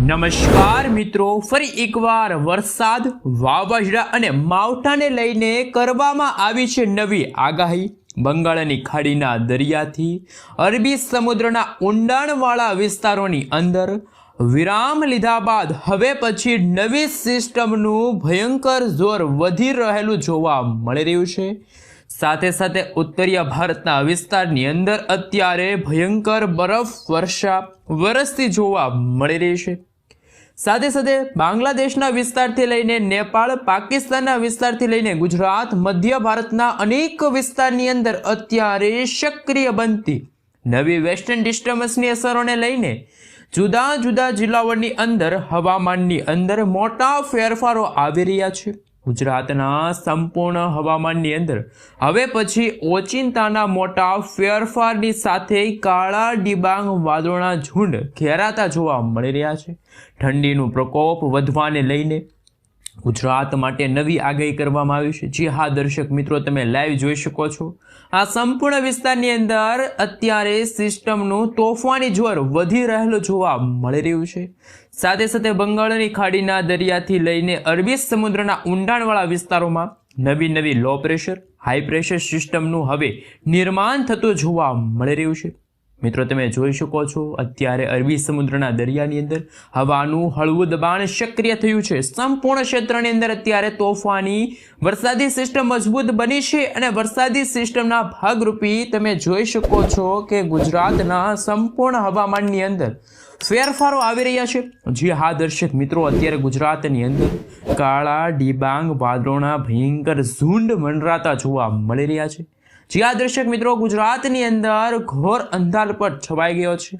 નમસ્કાર મિત્રો, ફરી એકવાર વરસાદ, વાવાઝોડા અને માવઠાને લઈને કરવામાં આવી છે નવી આગાહી. બંગાળની ખાડીના દરિયાથી અરબી સમુદ્રના ઊંડાણવાળા વિસ્તારોની અંદર વિરામ લીધા બાદ હવે પછી નવી સિસ્ટમનું ભયંકર જોર વધી રહેલું જોવા મળી રહ્યું છે. સાથે સાથે ઉત્તરીય ભારતના વિસ્તારની અંદર અત્યારે ભયંકર બરફ, વર્ષા, વરસતી જોવા મળી રહી છે. સાથે સાથે બાંગ્લાદેશના વિસ્તારથી લઈને નેપાળ, પાકિસ્તાનના વિસ્તારથી લઈને ગુજરાત, મધ્ય ભારતના અનેક વિસ્તારની અંદર અત્યારે સક્રિય બનતી નવી વેસ્ટર્ન ડિસ્ટર્બન્સની અસરોને લઈને જુદા જુદા જિલ્લાઓની અંદર હવામાનની અંદર મોટા ફેરફારો આવી રહ્યા છે. ગુજરાતના સંપૂર્ણ હવામાનની અંદર હવે પછી ઓચિંતાના મોટા ફેરફારની સાથે કાળા ડિબાંગ વાદળોના ઝુંડ ઘેરાતા જોવા મળી રહ્યા છે. ઠંડીનું પ્રકોપ વધવાને લઈને ગુજરાત માટે નવી આગાહી કરવામાં આવી છે. જી હા, દર્શક મિત્રો, તમે લાઈવ જોઈ શકો છો. આ સંપૂર્ણ વિસ્તારની અંદર અત્યારે સિસ્ટમનું તોફાની જોર વધી રહેલું જોવા મળી રહ્યું છે. સાથે સાથે બંગાળની ખાડીના દરિયાથી લઈને અરબી સમુદ્રના ઊંડાણવાળા વિસ્તારોમાં નવી નવી લો પ્રેશર હાઈ પ્રેશર સિસ્ટમનું હવે નિર્માણ થતું જોવા મળી રહ્યું છે. મિત્રો, તમે જોઈ શકો છો, અત્યારે અરબી સમુદ્રના દરિયાની અંદર હવાનું હળવું દબાણ સક્રિય થયું છે. સંપૂર્ણ ક્ષેત્રની અંદર અત્યારે તોફાની વરસાદી સિસ્ટમ મજબૂત બની છે અને વરસાદી સિસ્ટમના ભાગરૂપી તમે જોઈ શકો છો કે ગુજરાતના સંપૂર્ણ હવામાનની અંદર ફેરફારો આવી રહ્યા છે. જી હા, દર્શક મિત્રો, અત્યારે ગુજરાતની અંદર કાળા, ડિબાંગ વાદળોના ભયંકર ઝુંડ મંડરાતા જોવા મળી રહ્યા છે. જી આ દર્શક મિત્રો, ગુજરાતની અંદર ઘોર અંધારપટ છવાઈ ગયો છે.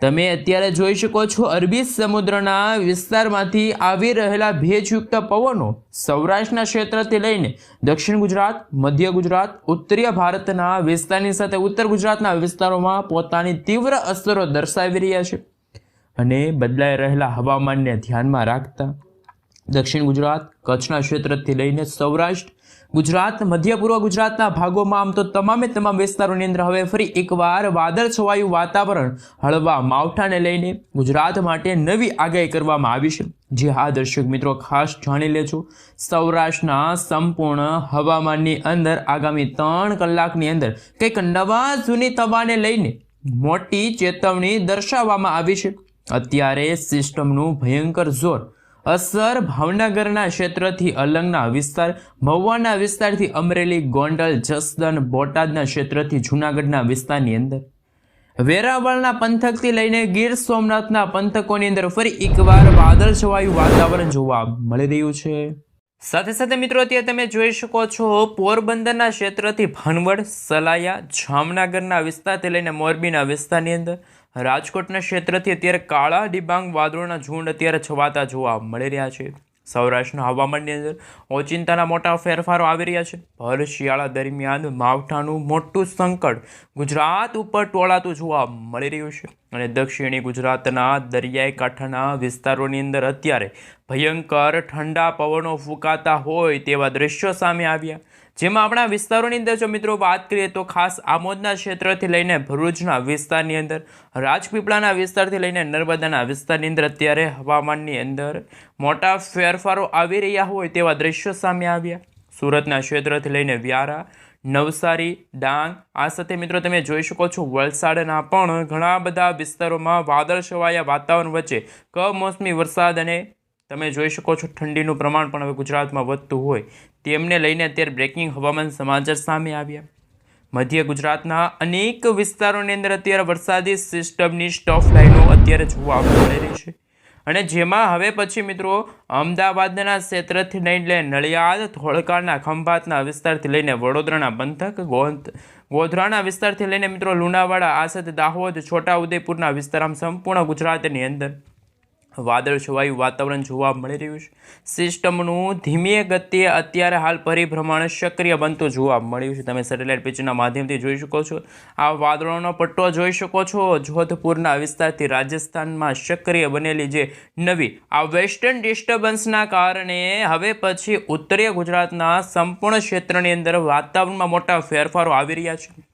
તમે અત્યારે જોઈ શકો છો, અરબી સમુદ્રના વિસ્તારમાંથી આવી રહેલા ભેજયુક્ત પવનો સૌરાષ્ટ્રના ક્ષેત્રથી લઈને દક્ષિણ ગુજરાત, મધ્ય ગુજરાત, ઉત્તરીય ભારતના વિસ્તારની સાથે ઉત્તર ગુજરાતના વિસ્તારોમાં પોતાની તીવ્ર અસરો દર્શાવી રહ્યા છે અને બદલાઈ રહેલા હવામાનને ધ્યાનમાં રાખતા દક્ષિણ ગુજરાત, કચ્છના ક્ષેત્રથી લઈને સૌરાષ્ટ્ર ગુજરાત, મધ્ય પૂર્વ ગુજરાતના ભાગોમાં આમ તો તમામે તમામ વિસ્તારોની અંદર હવે ફરી એકવાર વાદળ છવાયું વાતાવરણ હળવા માવઠાને લઈને ગુજરાત માટે નવી આગાહી કરવામાં આવી છે. જે હા દર્શક મિત્રો ખાસ જાણી લેજો. સૌરાષ્ટ્રના સંપૂર્ણ હવામાનની અંદર આગામી ત્રણ કલાકની અંદર કંઈક નવા જૂની તવાને લઈને મોટી ચેતવણી દર્શાવવામાં આવી છે. અત્યારે સિસ્ટમનું ભયંકર જોર અસર ભાવનગરના ક્ષેત્રથી અલંગના વિસ્તાર, મહુવાના વિસ્તારથી અમરેલી, ગોંડલ જસદન બોટાદના ક્ષેત્રથી જૂનાગઢના વિસ્તારની અંદર. વેરાવળના પંથકથી લઈને ગીર સોમનાથના પંથકોની અંદર ફરી એકવાર વાદળ છવાયું વાતાવરણ જોવા મળી રહ્યું છે. સાથે સાથે મિત્રો, અત્યારે તમે જોઈ શકો છો, પોરબંદરના ક્ષેત્રથી ભાનવડ, સલાયા, જામનગરના વિસ્તારથી લઈને મોરબીના વિસ્તારની અંદર. રાજકોટના ક્ષેત્રથી અત્યારે કાળા ડિબાંગ વાદળોના ઝુંડ અત્યારે છવાતા જોવા મળી રહ્યા છે. સૌરાષ્ટ્રના હવામાનની અંદર ઓચિંતાના મોટા ફેરફારો આવી રહ્યા છે. ભર શિયાળા દરમિયાન માવઠાનું મોટું સંકટ ગુજરાત ઉપર ટોળાતું જોવા મળી રહ્યું છે અને દક્ષિણી ગુજરાતના દરિયાઈ કાંઠાના વિસ્તારોની અંદર અત્યારે ભયંકર ઠંડા પવનો ફૂંકાતા હોય તેવા દ્રશ્યો સામે આવ્યા. જેમાં આપણા વિસ્તારોની અંદર જો મિત્રો વાત કરીએ તો ખાસ આમોદના ક્ષેત્રથી લઈને ભરૂચના વિસ્તારની અંદર, રાજપીપળાના વિસ્તારથી લઈને નર્મદાના વિસ્તારની અંદર અત્યારે હવામાનની અંદર મોટા ફેરફારો આવી રહ્યા હોય તેવા દ્રશ્યો સામે આવ્યા. સુરતના ક્ષેત્રથી લઈને વ્યારા, નવસારી, ડાંગ, આ સાથે મિત્રો તમે જોઈ શકો છો વલસાડના પણ ઘણા બધા વિસ્તારોમાં વાદળ છવાયા વાતાવરણ વચ્ચે કમોસમી વરસાદ અને તમે જોઈ શકો છો ઠંડીનું પ્રમાણ પણ હવે ગુજરાતમાં વધતું હોય તેમને લઈને અત્યારે બ્રેકિંગ હવામાન સમાચાર સામે આવ્યા. મધ્ય ગુજરાતના અનેક વિસ્તારોની અંદર અત્યારે વરસાદી સિસ્ટમની સ્ટોફ લાઈનો અત્યારે જોવા મળી રહી છે. અને જેમાં હવે પછી મિત્રો અમદાવાદના ક્ષેત્રથી લઈને નડિયાદ, ધોળકાના ખંભાતના વિસ્તારથી લઈને વડોદરાના પંથક, ગોંધ, ગોધરાના વિસ્તારથી લઈને મિત્રો લુણાવાડા આ સાથે દાહોદ, છોટાઉદેપુરના વિસ્તાર સંપૂર્ણ ગુજરાતની અંદર. વાદળ છવાયું, વાતાવરણ જોવા મળી રહ્યું છે. સિસ્ટમનું ધીમી ગતિએ અત્યારે હાલ પરિભ્રમણ સક્રિય બનતું જોવા મળ્યું છે. તમે સેટેલાઇટ પિક્ચરના માધ્યમથી જોઈ શકો છો. આ વાદળોનો પટ્ટો જોઈ શકો છો. જોધપુરના વિસ્તારથી રાજસ્થાનમાં સક્રિય બનેલી જે નવી આ વેસ્ટર્ન ડિસ્ટર્બન્સના કારણે હવે પછી ઉત્તરીય ગુજરાતના સંપૂર્ણ ક્ષેત્રની અંદર વાતાવરણમાં મોટા ફેરફારો આવી રહ્યા છે.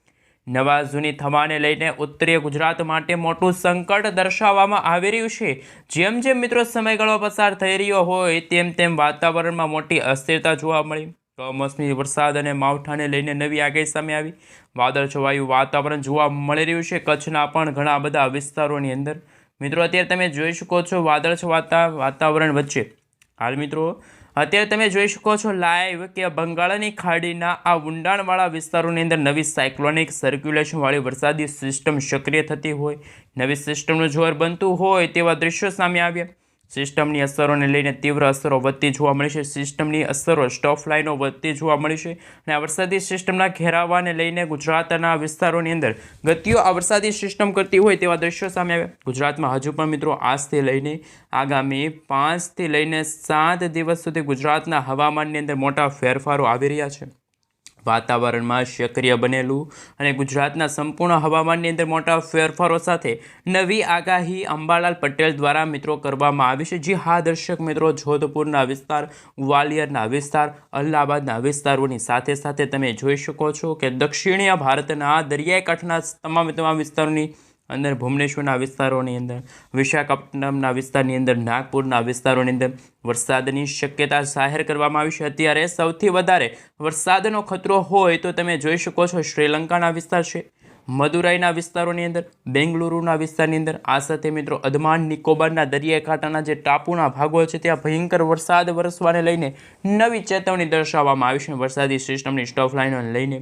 નવા જૂની થવાને લઈને ઉત્તરીય ગુજરાત માટે મોટું સંકટ દર્શાવવામાં આવી રહ્યું છે. જેમ જેમ મિત્રો સમયગાળો પસાર થઈ રહ્યો હોય, તેમ તેમ વાતાવરણમાં મોટી અસ્થિરતા જોવા મળી. કમોસમી વરસાદ અને માવઠાને લઈને નવી આગાહી સામે આવી. વાદળછવાયું વાતાવરણ જોવા મળી રહ્યું છે. કચ્છના પણ ઘણા બધા વિસ્તારોની અંદર. મિત્રો, અત્યારે તમે જોઈ શકો છો વાદળછવાતા વાતાવરણ વચ્ચે. હાલ મિત્રો અત્યારે તમે જોઈ શકો છો લાઈવ કે બંગાળની ખાડીના આ ઊંડાણવાળા વિસ્તારોની અંદર નવી સાયક્લોનિક સર્ક્યુલેશનવાળી વરસાદી સિસ્ટમ સક્રિય થતી હોય, નવી સિસ્ટમનું જોર બનતું હોય તેવા દ્રશ્યો સામે આવ્યા. સિસ્ટમની અસરોને લઈને તીવ્ર અસરો વધતી જોવા મળી છે સિસ્ટમની અસરો સ્ટોફ લાઇનો વધતી જોવા મળી છે અને આ વરસાદી સિસ્ટમના ઘેરાવાને લઈને ગુજરાતના વિસ્તારોની અંદર ગતિઓ આ વરસાદી સિસ્ટમ કરતી હોય તેવા દ્રશ્યો સામે આવ્યા. ગુજરાતમાં હજુ પણ મિત્રો આજથી લઈને આગામી પાંચથી લઈને સાત દિવસ સુધી ગુજરાતના હવામાનની અંદર મોટા ફેરફારો આવી રહ્યા છે. વાતાવરણમાં સક્રિય બનેલું અને ગુજરાતના સંપૂર્ણ હવામાનની અંદર મોટા ફેરફારો સાથે નવી આગાહી અંબાલાલ પટેલ દ્વારા મિત્રો કરવામાં આવી છે. જે હા, દર્શક મિત્રો, જોધપુરના વિસ્તાર, ગ્વાલિયરના વિસ્તાર, અલ્હાબાદના વિસ્તારોની સાથે સાથે તમે જોઈ શકો છો કે દક્ષિણીય ભારતના દરિયાઈ કાંઠના તમામ તમામ વિસ્તારોની અંદર ભુવનેશ્વરના વિસ્તારોની અંદર, વિશાખાપટ્ટનમના વિસ્તારની અંદર, નાગપુરના વિસ્તારોની અંદર વરસાદની શક્યતા જાહેર કરવામાં આવી છે. અત્યારે સૌથી વધારે વરસાદનો ખતરો હોય તો તમે જોઈ શકો છો શ્રીલંકાના વિસ્તાર છે, મદુરાઈના વિસ્તારોની અંદર, બેંગલુરુના વિસ્તારની અંદર. આ સાથે મિત્રો અદમાન નિકોબારના દરિયાઈ કાંઠાના જે ટાપુના ભાગો છે, ત્યાં ભયંકર વરસાદ વરસવાને લઈને નવી ચેતવણી દર્શાવવામાં આવી છે. વરસાદી સિસ્ટમની સ્ટોફ લાઇનોને લઈને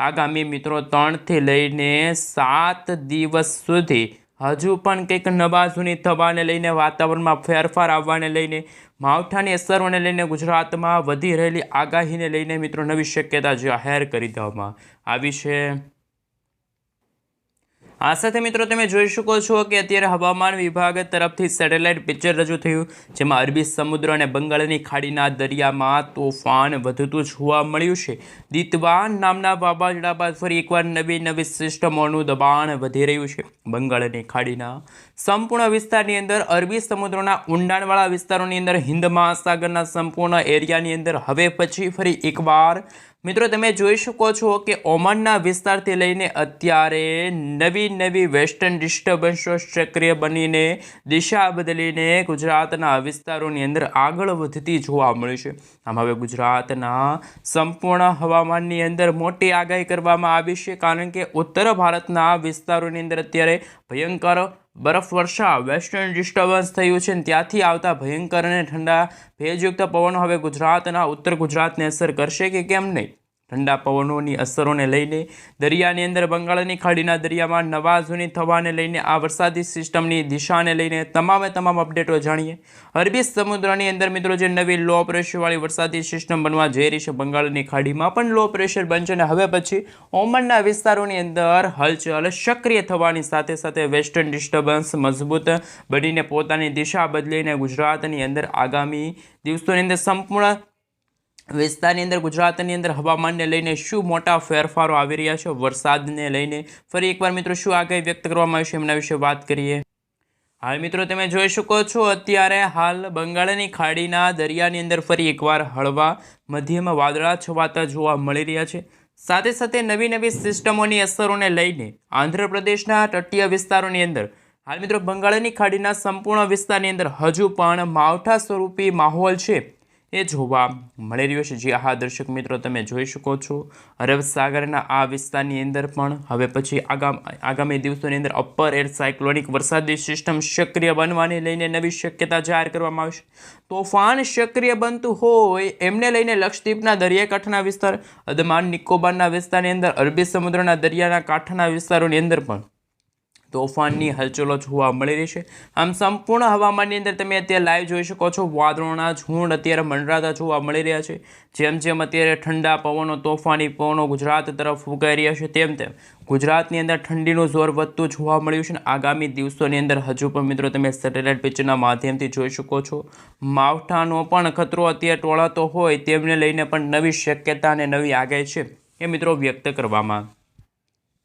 આગામી મિત્રો ત્રણથી લઈને સાત દિવસ સુધી હજુ પણ કંઈક નવા જૂની થવાને લઈને વાતાવરણમાં ફેરફાર આવવાને લઈને માવઠાની અસરોને લઈને ગુજરાતમાં વધી રહેલી આગાહીને લઈને મિત્રો નવી શક્યતા જાહેર કરી દેવામાં આવી છે. આ સાથે મિત્રો, તમે જોઈ શકો છો કે અત્યારે હવામાન વિભાગ તરફથી સેટેલાઇટ પિક્ચર રજૂ થયું, જેમાં અરબી સમુદ્ર અને બંગાળની ખાડીના દરિયામાં તોફાન વધતું જોવા મળ્યું છે. દિતવાન નામના વાવાઝોડા બાદ ફરી એકવાર નવી નવી સિસ્ટમોનું દબાણ વધી રહ્યું છે. બંગાળની ખાડીના સંપૂર્ણ વિસ્તારની અંદર અરબી સમુદ્રના ઊંડાણવાળા વિસ્તારોની અંદર હિન્દ મહાસાગરના સંપૂર્ણ એરિયાની અંદર હવે પછી ફરી એકવાર મિત્રો તમે જોઈ શકો છો કે ઓમાનના વિસ્તારથી લઈને અત્યારે નવી નવી વેસ્ટર્ન ડિસ્ટર્બન્સો સક્રિય બનીને દિશા બદલીને ગુજરાતના વિસ્તારોની અંદર આગળ વધતી જોવા મળી છે. આમ હવે ગુજરાતના સંપૂર્ણ હવામાનની અંદર મોટી આગાહી કરવામાં આવી છે, કારણ કે ઉત્તર ભારતના વિસ્તારોની અંદર અત્યારે ભયંકર બરફવર્ષા વેસ્ટર્ન ડિસ્ટર્બન્સ થયું છે અને ત્યાંથી આવતા ભયંકર અને ઠંડા ભેજયુક્ત પવનો હવે ગુજરાતના, ઉત્તર ગુજરાતને અસર કરશે કે કેમ નહીં? ઠંડા પવનોની અસરોને લઈને દરિયાની અંદર બંગાળની ખાડીના દરિયામાં નવા જૂની થવાને લઈને આ વરસાદી સિસ્ટમની દિશાને લઈને તમામે તમામ અપડેટો જાણીએ. અરબી સમુદ્રની અંદર મિત્રો જે નવી લો પ્રેશરવાળી વરસાદી સિસ્ટમ બનવા જઈ રહી છે, બંગાળની ખાડીમાં પણ લો પ્રેશર બનશે અને હવે પછી ઓમનના વિસ્તારોની અંદર હલચલ સક્રિય થવાની સાથે સાથે વેસ્ટર્ન ડિસ્ટર્બન્સ મજબૂત બનીને પોતાની દિશા બદલીને ગુજરાતની અંદર આગામી દિવસોની અંદર સંપૂર્ણ વિસ્તારની અંદર, ગુજરાતની અંદર હવામાનને લઈને શું મોટા ફેરફારો આવી રહ્યા છે? વરસાદને લઈને ફરી એકવાર મિત્રો શું આગાહી વ્યક્ત કરવામાં આવશે? એમના વિશે વાત કરીએ. હાલ મિત્રો તમે જોઈ શકો છો, અત્યારે હાલ બંગાળની ખાડીના દરિયાની અંદર ફરી એકવાર હળવા, મધ્યમાં વાદળા છવાતા જોવા મળી રહ્યા છે. સાથે સાથે નવી નવી સિસ્ટમોની અસરોને લઈને આંધ્રપ્રદેશના તટીય વિસ્તારોની અંદર, હાલ મિત્રો બંગાળની ખાડીના સંપૂર્ણ વિસ્તારની અંદર હજુ પણ માવઠા સ્વરૂપી માહોલ છે. એ જોવા મળી રહ્યો છે. જે હા દર્શક મિત્રો, તમે જોઈ શકો છો. અરબ સાગરના આ વિસ્તારની અંદર પણ હવે પછી આગામ, આગામી દિવસોની અંદર અપર એર સાયક્લોનિક વરસાદી સિસ્ટમ સક્રિય બનવાને લઈને નવી શક્યતા જાહેર કરવામાં આવશે. તોફાન સક્રિય બનતું હોય એમને લઈને લક્ષદ્વીપના દરિયાકાંઠાના વિસ્તાર, અદમાન નિકોબારના વિસ્તારની અંદર, અરબી સમુદ્રના દરિયાના કાંઠાના વિસ્તારોની અંદર પણ તોફાનની હલચલો જોવા મળી રહી છે. આમ સંપૂર્ણ હવામાનની અંદર તમે અત્યારે લાઈવ જોઈ શકો છો. વાદળોના ઝૂંડ અત્યારે મંડરાતા જોવા મળી રહ્યા છે. જેમ જેમ અત્યારે ઠંડા પવનો, તોફાની પવનો ગુજરાત તરફ ફૂંકાઈ રહ્યા છે, તેમ તેમ ગુજરાતની અંદર ઠંડીનું જોર વધતું જોવા મળ્યું છે. અને આગામી દિવસોની અંદર હજુ પણ મિત્રો તમે સેટેલાઇટ પિક્ચરના માધ્યમથી જોઈ શકો છો. માવઠાનો પણ ખતરો અત્યારે ટોળાતો હોય તેમને લઈને પણ નવી શક્યતા અને નવી આગાહી છે. એ મિત્રો વ્યક્ત કરવામાં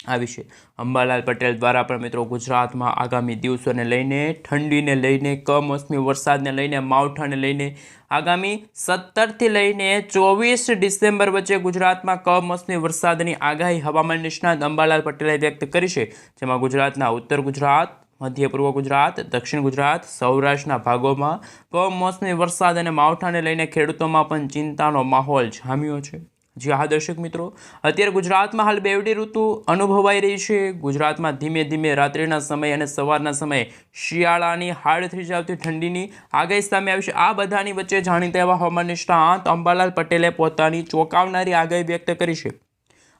આવી છે. અંબાલાલ પટેલ દ્વારા પણ મિત્રો ગુજરાતમાં આગામી દિવસોને લઈને, ઠંડીને લઈને, કમોસમી વરસાદને લઈને, માવઠાને લઈને, આગામી સત્તરથી લઈને ચોવીસ ડિસેમ્બર વચ્ચે ગુજરાતમાં કમોસમી વરસાદની આગાહી હવામાન નિષ્ણાત અંબાલાલ પટેલે વ્યક્ત કરી છે. જેમાં ગુજરાતના ઉત્તર ગુજરાત, મધ્ય પૂર્વ ગુજરાત, દક્ષિણ ગુજરાત, સૌરાષ્ટ્રના ભાગોમાં કમોસમી વરસાદ અને માવઠાને લઈને ખેડૂતોમાં પણ ચિંતાનો માહોલ જામ્યો છે. જી હા, દર્શક મિત્રો, અત્યારે ગુજરાતમાં હાલ બેવડી ઋતુ અનુભવાઈ રહી છે. ગુજરાતમાં ધીમે ધીમે રાત્રિના સમય અને સવારના સમયે શિયાળાની હાડ થઈ જતી ઠંડીની આગાહી સામે આવી છે. આ બધાની વચ્ચે જાણીતા એવા હવામાન નિષ્ણાંત અંબાલાલ પટેલે પોતાની ચોંકાવનારી આગાહી વ્યક્ત કરી છે.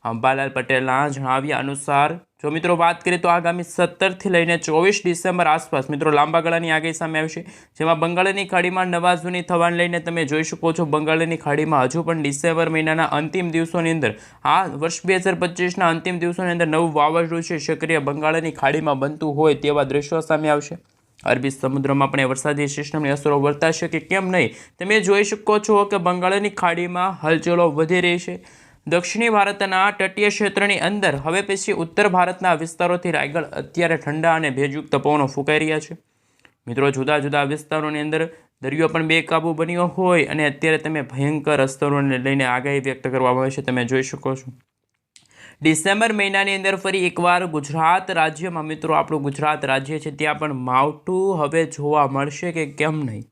અંબાલાલ પટેલના જણાવ્યા અનુસાર જો મિત્રો વાત કરીએ તો આગામી સત્તરથી લઈને ચોવીસ ડિસેમ્બર આસપાસ મિત્રો લાંબા ગાળાની આગાહી સામે આવશે જેમાં બંગાળની ખાડીમાં નવા જૂની થવાને લઈને તમે જોઈ શકો છો, બંગાળની ખાડીમાં હજુ પણ ડિસેમ્બર મહિનાના અંતિમ દિવસોની અંદર, આ વર્ષ બે હજાર પચીસના અંતિમ દિવસોની અંદર નવું વાવાઝોડું છે, સક્રિય બંગાળની ખાડીમાં બનતું હોય તેવા દ્રશ્યો સામે આવશે. અરબી સમુદ્રમાં પણ વરસાદી સિસ્ટમની અસરો વર્તાશે કે કેમ નહીં, તમે જોઈ શકો છો કે બંગાળની ખાડીમાં હલચલો વધી રહી છે. દક્ષિણી ભારતના તટીય ક્ષેત્રની અંદર હવે પછી ઉત્તર ભારતના વિસ્તારોથી રાયગઢ અત્યારે ઠંડા અને ભેજયુક્ત પવનો ફૂંકાઈ રહ્યા છે. મિત્રો, જુદા જુદા વિસ્તારોની અંદર દરિયો પણ બેકાબુ બન્યો હોય અને અત્યારે તમે ભયંકર અસ્તરોને લઈને આગાહી વ્યક્ત કરવામાં આવે છે, તમે જોઈ શકો છો. ડિસેમ્બર મહિનાની અંદર ફરી એકવાર ગુજરાત રાજ્યમાં, મિત્રો, આપણું ગુજરાત રાજ્ય છે, ત્યાં પણ માવઠું હવે જોવા મળશે કે કેમ નહીં.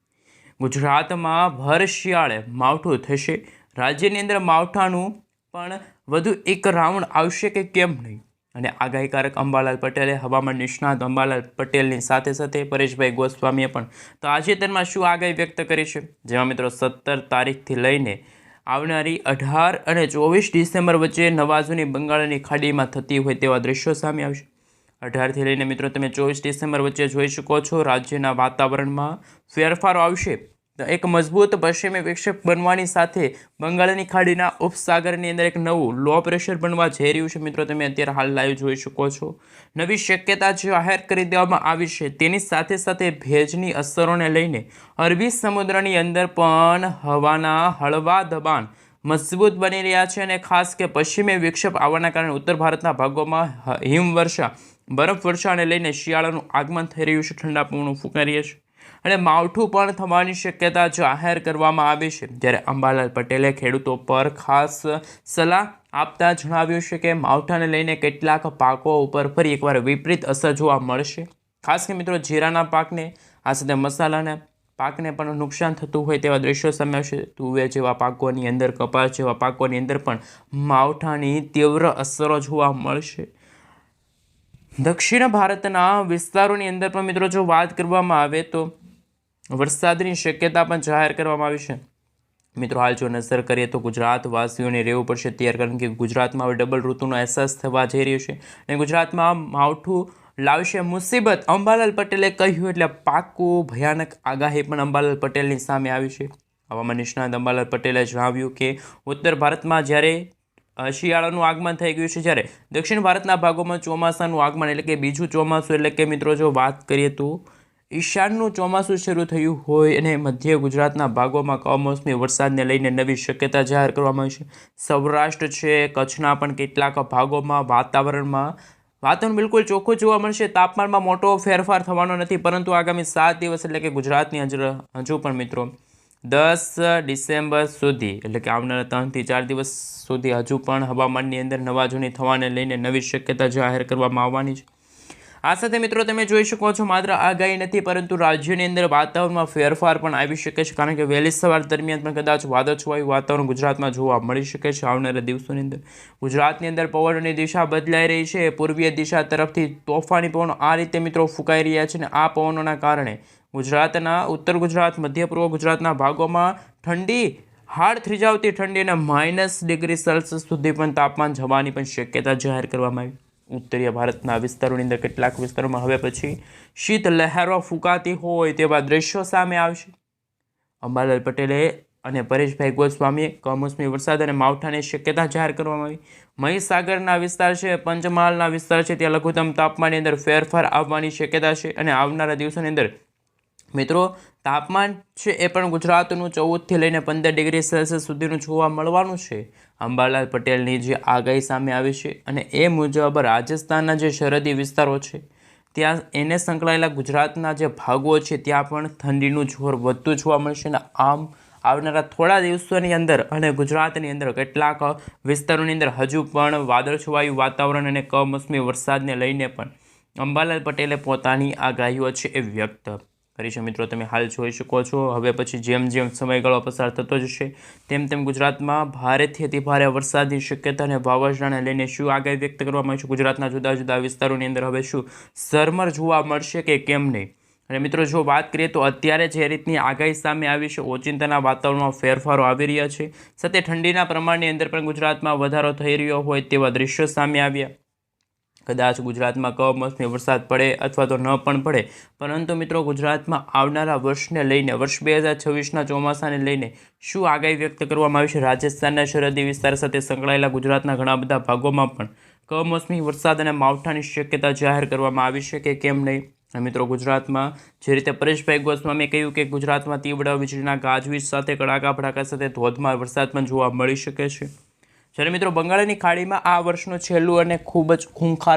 ગુજરાતમાં ભર શિયાળે માવઠું થશે. રાજ્યની અંદર માવઠાનું પણ વધુ એક રાઉન્ડ આવશે કે કેમ નહીં? અને આગાહીકારક અંબાલાલ પટેલે, હવામાન નિષ્ણાત અંબાલાલ પટેલની સાથે સાથે પરેશભાઈ ગોસ્વામીએ પણ તાજેતરમાં શું આગાહી વ્યક્ત કરી છે? જેમાં મિત્રો સત્તર તારીખથી લઈને આવનારી અઢાર અને ચોવીસ ડિસેમ્બર વચ્ચે નવાજુની બંગાળની ખાડીમાં થતી હોય તેવા દ્રશ્યો સામે આવશે. અઢારથી લઈને મિત્રો તમે ચોવીસ ડિસેમ્બર વચ્ચે જોઈ શકો છો, રાજ્યના વાતાવરણમાં ફેરફારો આવશે. એક મજબૂત પશ્ચિમી વિક્ષેપ બનવાની સાથે બંગાળની ખાડીના ઉપસાગરની અંદર એક નવું લો પ્રેશર બનવા જઈ રહ્યું છે. મિત્રો, તમે અત્યારે હાલ લાઈવ જોઈ શકો છો. નવી શક્યતા જાહેર કરી દેવામાં આવી છે. તેની સાથે સાથે ભેજની અસરોને લઈને અરબી સમુદ્રની અંદર પણ હવાના હળવા દબાણ મજબૂત બની રહ્યા છે અને ખાસ કે પશ્ચિમી વિક્ષેપ આવવાના કારણે ઉત્તર ભારતના ભાગોમાં હિમવર્ષા બરફ વર્ષાને લઈને શિયાળાનું આગમન થઈ રહ્યું છે. ઠંડા પવનો ફૂંકાઈ રહ્યા છે. અને માવઠું પણ થવાની શક્યતા જાહેર કરવામાં આવી છે. જ્યારે અંબાલાલ પટેલે ખેડૂતો પર ખાસ સલાહ આપતા જણાવ્યું છે કે માવઠાને લઈને કેટલાક પાકો ઉપર ફરી એકવાર વિપરીત અસર જોવા મળશે. ખાસ કે મિત્રો જીરાના પાકને, આ સાથે મસાલાના પાકને પણ નુકસાન થતું હોય તેવા દ્રશ્યો સામે આવશે. તુવેર જેવા પાકોની અંદર, કપાસ જેવા પાકોની અંદર પણ માવઠાની તીવ્ર અસરો જોવા મળશે. દક્ષિણ ભારતના વિસ્તારોની અંદર પણ મિત્રો જો વાત કરવામાં આવે તો વરસાદની શક્યતા પણ જાહેર કરવામાં આવી છે. મિત્રો, હાલ જો નજર કરીએ તો ગુજરાત વાસીઓને રહેવું પડશે તૈયાર કારણ કે ગુજરાતમાં હવે ડબલ ઋતુનો અહેસાસ થવા જઈ રહ્યો છે અને ગુજરાતમાં માવઠું લાવશે મુસીબત. અંબાલાલ પટેલે કહ્યું, એટલે પાકું ભયાનક આગાહી પણ અંબાલાલ પટેલની સામે આવી છે. હવામાન નિષ્ણાત અંબાલાલ પટેલે જણાવ્યું કે, ઉત્તર ભારતમાં જ્યારે શિયાળાનું આગમન થઈ ગયું છે, જ્યારે દક્ષિણ ભારતના ભાગોમાં ચોમાસાનું આગમન એટલે કે બીજું ચોમાસું, એટલે કે મિત્રો, જો વાત કરીએ તો ઈશાનનું ચોમાસું શરૂ થયું હોય અને મધ્ય ગુજરાતના ભાગોમાં કમોસમી વરસાદને લઈને નવી શક્યતા જાહેર કરવામાં આવી છે. સૌરાષ્ટ્ર છે, કચ્છના પણ કેટલાક ભાગોમાં વાતાવરણમાં, વાતાવરણ બિલકુલ ચોખ્ખું જોવા મળશે. તાપમાનમાં મોટો ફેરફાર થવાનો નથી, પરંતુ આગામી સાત દિવસ એટલે કે ગુજરાતની હજુ હજુ પણ મિત્રો, દસ ડિસેમ્બર સુધી, એટલે કે આવનારા ત્રણથી ચાર દિવસ સુધી હજુ પણ હવામાનની અંદર નવા જૂની થવાને લઈને નવી શક્યતા જાહેર કરવામાં આવવાની છે. આ સાથે મિત્રો તમે જોઈ શકો છો, માત્ર આગાહી નથી, પરંતુ રાજ્યની અંદર વાતાવરણમાં ફેરફાર પણ આવી શકે છે, કારણ કે વહેલી સવાર દરમિયાન પણ કદાચ વાદળછવાયું વાતાવરણ ગુજરાતમાં જોવા મળી શકે છે. આવનારા દિવસોની અંદર ગુજરાતની અંદર પવનની દિશા બદલાઈ રહી છે. પૂર્વીય દિશા તરફથી તોફાની પવનો આ રીતે મિત્રો ફૂંકાઈ રહ્યા છે અને આ પવનોના કારણે ગુજરાતના, ઉત્તર ગુજરાત, મધ્ય પૂર્વ ગુજરાતના ભાગોમાં ઠંડી, હાડ થ્રીજાવતી ઠંડી અને માઇનસ ડિગ્રી સેલ્સિયસ સુધી પણ તાપમાન જવાની પણ શક્યતા જાહેર કરવામાં આવી. ઉત્તરીય ભારતના વિસ્તારોની અંદર કેટલાક વિસ્તારોમાં હવે પછી શીત લહેરો ફૂંકાતી હોય તેવા દ્રશ્યો સામે આવશે. અંબાલાલ પટેલે અને પરેશભાઈ ગોસ્વામીએ કમોસમી વરસાદ અને માવઠાની શક્યતા જાહેર કરવામાં આવી. મહીસાગરના વિસ્તાર છે, પંચમહાલના વિસ્તાર છે, ત્યાં લઘુત્તમ તાપમાનની અંદર ફેરફાર આવવાની શક્યતા છે અને આવનારા દિવસોની અંદર મિત્રો, તાપમાન છે એ પણ ગુજરાતનું ચૌદથી લઈને પંદર ડિગ્રી સેલ્સિયસ સુધીનું જોવા મળવાનું છે. અંબાલાલ પટેલની જે આગાહી સામે આવી છે અને એ મુજબ રાજસ્થાનના જે સરહદી વિસ્તારો છે, ત્યાં એને સંકળાયેલા ગુજરાતના જે ભાગો છે, ત્યાં પણ ઠંડીનું જોર વધતું જોવા મળશે અને આમ આવનારા થોડા દિવસોની અંદર અને ગુજરાતની અંદર કેટલાક વિસ્તારોની અંદર હજુ પણ વાદળછવાયું વાતાવરણ અને કમોસમી વરસાદને લઈને પણ અંબાલાલ પટેલે પોતાની આગાહીઓ છે એ વ્યક્ત કરી છે મિત્રો, તમે હાલ જોઈ શકો છો. હવે પછી જેમ જેમ સમયગાળો પસાર થતો જશે, તેમ તેમ ગુજરાતમાં ભારેથી અતિ ભારે વરસાદની શક્યતા અને વાવાઝોડાને લઈને શું આગાહી વ્યક્ત કરવામાં આવી છે? ગુજરાતના જુદા જુદા વિસ્તારોની અંદર હવે શું સરમર જોવા મળશે કે કેમ નહીં? અને મિત્રો, જો વાત કરીએ તો અત્યારે જે રીતની આગાહી સામે આવી છે, ઓચિંતાના વાતાવરણમાં ફેરફારો આવી રહ્યા છે. સાથે ઠંડીના પ્રમાણની અંદર પણ ગુજરાતમાં વધારો થઈ રહ્યો હોય તેવા દ્રશ્યો સામે આવ્યા. કદાચ ગુજરાતમાં કમોસમી વરસાદ પડે અથવા તો ન પણ પડે. પરંતુ મિત્રો, ગુજરાતમાં આવનારા વર્ષને લઈને, વર્ષ બે હજાર છવ્વીસના ચોમાસાને લઈને શું આગાહી વ્યક્ત કરવામાં આવી છે? રાજસ્થાનના સરહદી વિસ્તાર સાથે સંકળાયેલા ગુજરાતના ઘણા બધા ભાગોમાં પણ કમોસમી વરસાદ અને માવઠાની શક્યતા જાહેર કરવામાં આવી છે કે કેમ નહીં? મિત્રો, ગુજરાતમાં જે રીતે પરેશભાઈ ગોસ્વામીએ કહ્યું કે ગુજરાતમાં તીવ્ર વીજળીના ગાજવીજ સાથે, કડાકા ભડાકા સાથે ધોધમાર વરસાદ પણ જોવા મળી શકે છે. જ્યારે મિત્રો બંગાળની ખાડીમાં આ વર્ષનું છેલ્લું અને ખૂબ જ ખૂંખાર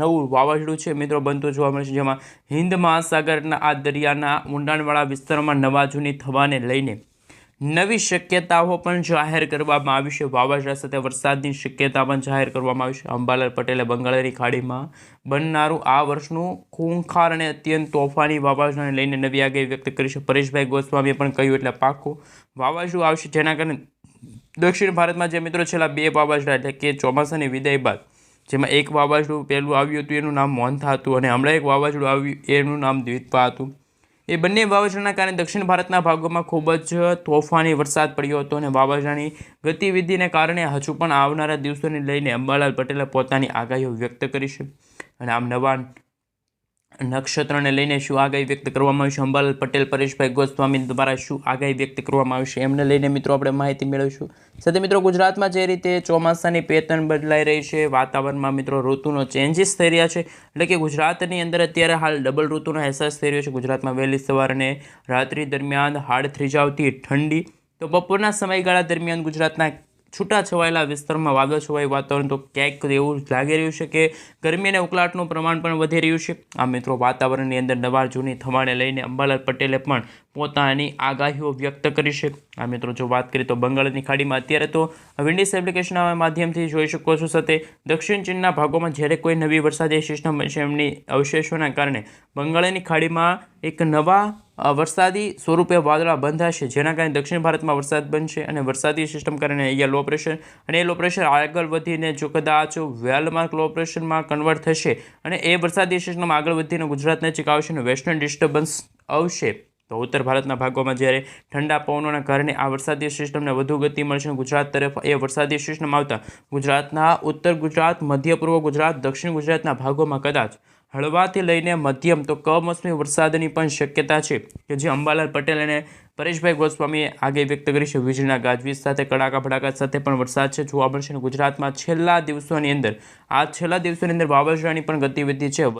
નવું વાવાઝોડું છે, મિત્રો બનતું જોવા મળે છે, જેમાં હિન્દ મહાસાગરના આ દરિયાના ઊંડાણવાળા વિસ્તારોમાં નવા જૂની થવાને લઈને નવી શક્યતાઓ પણ જાહેર કરવામાં આવી છે. વાવાઝોડા સાથે વરસાદની શક્યતા પણ જાહેર કરવામાં આવી છે. અંબાલાલ પટેલે બંગાળની ખાડીમાં બનનારું આ વર્ષનું ખૂંખાર અને અત્યંત તોફાની વાવાઝોડાને લઈને નવી આગાહી વ્યક્ત કરી છે. પરેશભાઈ ગોસ્વામીએ પણ કહ્યું, એટલે પાકું વાવાઝોડું આવશે જેના કારણે દક્ષિણ ભારતમાં જે મિત્રો છેલ્લા બે વાવાઝોડા એટલે કે ચોમાસાની વિદાય બાદ, જેમાં એક વાવાઝોડું પહેલું આવ્યું હતું, એનું નામ મોહનથા હતું અને હમણાં એક વાવાઝોડું આવ્યું, એનું નામ દ્વિતપા હતું. એ બંને વાવાઝોડાના કારણે દક્ષિણ ભારતના ભાગોમાં ખૂબ જ તોફાની વરસાદ પડ્યો હતો અને વાવાઝોડાની ગતિવિધિને કારણે હજુ પણ આવનારા દિવસોને લઈને અંબાલાલ પટેલે પોતાની આગાહીઓ વ્યક્ત કરી છે. અને આમ નવા નક્ષત્રને લઈને શું આગાહી વ્યક્ત કરવામાં આવશે? છે અંબાલાલ પટેલ, પરેશભાઈ ગોસ્વામી દ્વારા શું આગાહી વ્યક્ત કરવામાં આવશે? એમને લઈને મિત્રો આપણે માહિતી મેળવીશું. સાથે મિત્રો, ગુજરાતમાં જે રીતે ચોમાસાની પેટર્ન બદલાઈ રહી છે, વાતાવરણમાં મિત્રો ઋતુનો ચેન્જીસ થઈ રહ્યા છે. એટલે કે ગુજરાતની અંદર અત્યારે હાલ ડબલ ઋતુનો અહેસાસ થઈ રહ્યો છે. ગુજરાતમાં વહેલી સવારને રાત્રિ દરમિયાન હાડ થ્રીજાવતી ઠંડી. તો બપોરના સમયગાળા દરમિયાન ગુજરાતના છૂટા છવાયેલા વિસ્તારમાં વાદળછવાયું વાતાવરણ તો ક્યાંક એવું લાગી રહ્યું છે કે ગરમી અને ઉકળાટનું પ્રમાણ પણ વધી રહ્યું છે. આ મિત્રો વાતાવરણની અંદર નવા જૂની થવાને લઈને અંબાલાલ પટેલે પણ પોતાની આગાહીઓ વ્યક્ત કરી શકે. આ મિત્રો, જો વાત કરીએ તો બંગાળની ખાડીમાં અત્યારે તો વિન્ડિસ એપ્લિકેશનના માધ્યમથી જોઈ શકો છો સાથે દક્ષિણ ચીનના ભાગોમાં જ્યારે કોઈ નવી વરસાદી સિસ્ટમ બનશે, એમની અવશેષોના કારણે બંગાળની ખાડીમાં એક નવા વરસાદી સ્વરૂપે વાદળા બંધાશે, જેના કારણે દક્ષિણ ભારતમાં વરસાદ બનશે અને વરસાદી સિસ્ટમ કારણે અહીંયા લો પ્રેશર અને એ લો પ્રેશર આગળ વધીને જો કદાચ વેલમાર્ક લો પ્રેશરમાં કન્વર્ટ થશે અને એ વરસાદી સિસ્ટમ આગળ વધીને ગુજરાત નજીક આવશે અને વેસ્ટર્ન ડિસ્ટર્બન્સ આવશે. તો ઉત્તર ભારતના ભાગોમાં જ્યારે ઠંડા પવનોના કારણે આ વરસાદી સિસ્ટમને વધુ ગતિ મળશે ગુજરાત તરફ એ વરસાદી સિસ્ટમ આવતા ગુજરાતના ઉત્તર ગુજરાત, મધ્ય પૂર્વ ગુજરાત, દક્ષિણ ગુજરાતના ભાગોમાં કદાચ હળવાથી લઈને મધ્યમ તો કમોસમી વરસાદની પણ શક્યતા છે કે જે અંબાલાલ પટેલ અને પરેશભાઈ ગોસ્વામીએ આગે વ્યક્ત કરી છે. વીજળીના ગાજવીજ સાથે, કડાકા ભડાકા સાથે પણ વરસાદ છે. જોવા મળશે ગુજરાતમાં છેલ્લા દિવસોની અંદર, આ છેલ્લા દિવસોની અંદર વાવાઝોડાની પણ ગતિવિધિ છે.